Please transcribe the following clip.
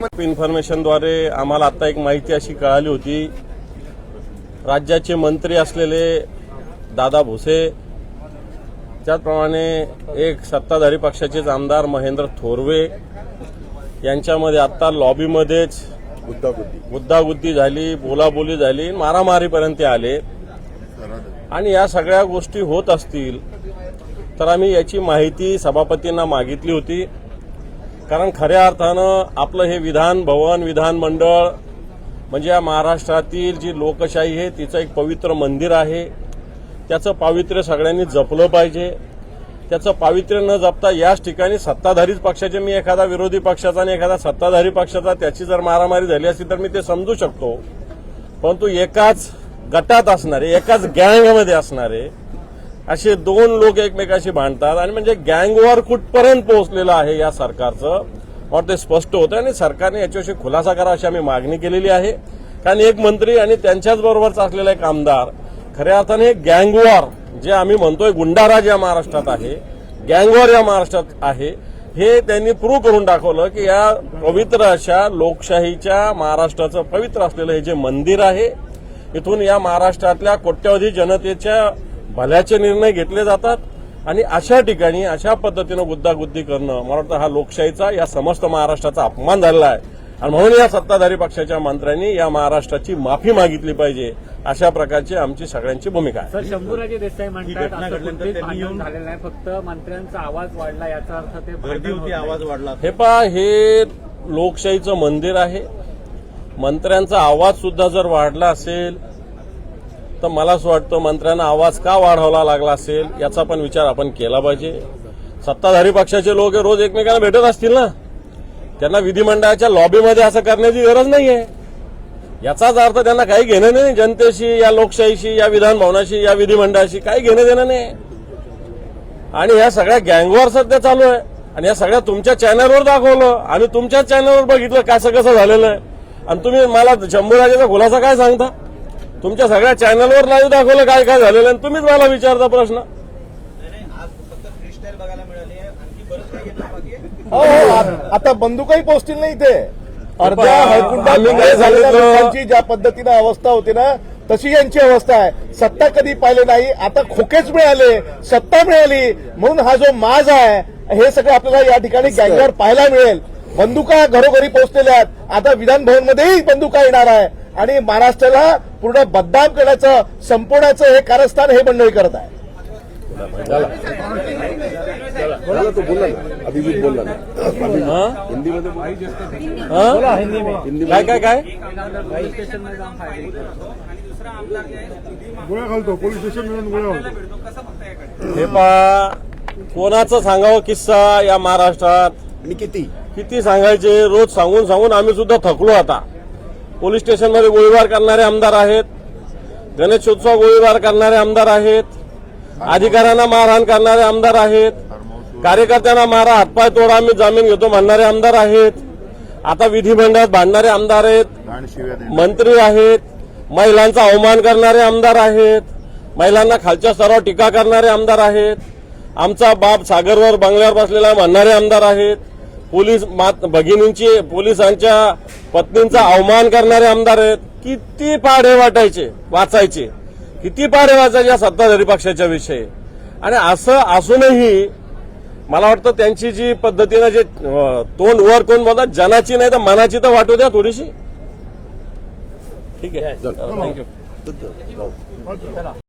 इन्फॉर्मेशनद्वारे आम्हाला आता एक माहिती अशी कळाली होती. राज्याचे मंत्री असलेले दादा भुसे त्याचप्रमाणे एक सत्ताधारी पक्षाचेच आमदार महेंद्र थोरवे यांच्यामध्ये आता लॉबीमध्येच गुद्दागुद्दी झाली बोलाबोली झाली मारामारीपर्यंत आले. आणि या सगळ्या गोष्टी होत असतील तर आम्ही याची माहिती सभापतींना मागितली होती. कारण खऱ्या अर्थानं आपलं हे विधान भवन विधानमंडळ म्हणजे या महाराष्ट्रातील जी लोकशाही आहे तिचं एक पवित्र मंदिर आहे. त्याचं पावित्र्य सगळ्यांनी जपलं पाहिजे. त्याचं पावित्र्य न जपता याच ठिकाणी सत्ताधारीच पक्षाचे मी एखादा विरोधी पक्षाचा आणि एखादा सत्ताधारी पक्षाचा त्याची जर मारामारी झाली असती तर मी ते समजू शकतो. परंतु एकाच गटात असणारे एकाच गँगमध्ये असणारे असे दोन लोक एकमेकाशी भांडतात आणि म्हणजे गँगवॉर कुठपर्यंत पोहोचलेलं आहे या सरकारचं? और ते स्पष्ट होतं आणि सरकारने याच्याविषयी खुलासा करा अशी आम्ही मागणी केलेली आहे. कारण एक मंत्री आणि त्यांच्याच बरोबरचा असलेला एक आमदार खऱ्या अर्थाने गँगवॉर जे आम्ही म्हणतोय गुंडाराज या महाराष्ट्रात आहे गँगवॉर या महाराष्ट्रात आहे हे त्यांनी प्रूव्ह करून दाखवलं की या पवित्र अशा लोकशाहीच्या महाराष्ट्राचं पवित्र असलेलं हे जे मंदिर आहे इथून या महाराष्ट्रातल्या कोट्यवधी जनतेच्या भल्याचे निर्णय घेतले जातात आणि अशा ठिकाणी अशा पद्धतीनं गुद्दागुद्दी करणं मला वाटतं हा लोकशाहीचा या समस्त महाराष्ट्राचा अपमान झालेला आहे. आणि म्हणून या सत्ताधारी पक्षाच्या मंत्र्यांनी या महाराष्ट्राची माफी मागितली पाहिजे अशा प्रकारची आमची सगळ्यांची भूमिका आहे. सर शंभूराजे देसाई म्हणतात फक्त मंत्र्यांचा आवाज वाढला याचा अर्थ ते. आवाज वाढला. हे पहा हे लोकशाहीचं मंदिर आहे. मंत्र्यांचा आवाज सुद्धा जर वाढला असेल तर मला असं वाटतं मंत्र्यांना आवाज का वाढवला लागला असेल याचा पण विचार आपण केला पाहिजे. सत्ताधारी पक्षाचे लोक रोज एकमेकांना भेटत असतील ना? त्यांना विधिमंडळाच्या लॉबीमध्ये असं करण्याची गरज नाहीये. याचाच अर्थ त्यांना काही घेणं नाही जनतेशी या लोकशाहीशी या विधानभवनाशी या विधिमंडळाशी काही घेणं देणं नाही. आणि ह्या सगळ्या गँगवर सध्या चालू आहे. आणि या सगळ्या तुमच्या चॅनलवर दाखवलं. आणि तुमच्याच चॅनलवर बघितलं कसं कसं झालेलं आहे. आणि तुम्ही मला शंभूराजाचा खुलासा काय सांगता? तुमच्या सगळ्या चॅनलवर लाईव्ह दाखवलं काय काय झालेलं आणि तुम्हीच मला विचारता प्रश्न. हो हो आता बंदुकाही पोहोचतील नाही इथे. अर्ध्या? लोकांची ज्या पद्धतीनं अवस्था होती ना तशी यांची अवस्था आहे. सत्ता कधी पाहिले नाही आता खोकेच मिळाले सत्ता मिळाली. म्हणून हा जो माज आहे हे सगळं आपल्याला या ठिकाणी गँगवर पाहायला मिळेल. बंदुका घरोघरी पोहोचलेल्या आहेत. आता विधान भवनमध्येही बंदुका येणार आहे. आणि महाराष्ट्राला पूर्ण बदनाम करण्याचं संपवण्याचं हे कारस्थान हे मंडळी करत आहे हा? हा? काय काय काय पोलीस स्टेशनमध्ये जाऊन फायरिंग करतो. गोळ्या घालतो पोलीस स्टेशन मिळून गोळ्या घालतो हे पहा कोणाचं सांगावं किस्सा या महाराष्ट्रात मी किती किती सांगायचे रोज सांगून सांगून आम्ही सुद्धा थकलो आता पोलीस स्टेशनमध्ये गोळीबार करणारे आमदार आहेत. गणेशोत्सव गोळीबार करणारे आमदार आहेत. अधिकाऱ्यांना मारहाण करणारे आमदार आहेत. कार्यकर्त्यांना मारा हातपाय तोडा आम्ही जामीन घेतो म्हणणारे आमदार आहेत. आता विधिमंडळात भांडणारे आमदार आहेत. मंत्री आहेत. महिलांचा अवमान करणारे आमदार आहेत. महिलांना खालच्या स्तरावर टीका करणारे आमदार आहेत. आमचा बाप सागरवर बंगल्यावर बसलेला म्हणणारे आमदार आहेत. पोलीस मात भगिनींची पोलिसांच्या पत्नींचा अवमान करणारे आमदार आहेत. किती पाढे वाटायचे वाचायचे. किती पाढे वाचायचे या सत्ताधारी पक्षाच्या विषयी. आणि असं असूनही मला वाटतं त्यांची जी पद्धतीनं जे तोंड वर कोण बोलतात जनाची नाही तर मनाची तर वाटू द्या थोडीशी. ठीक आहे. थँक्यू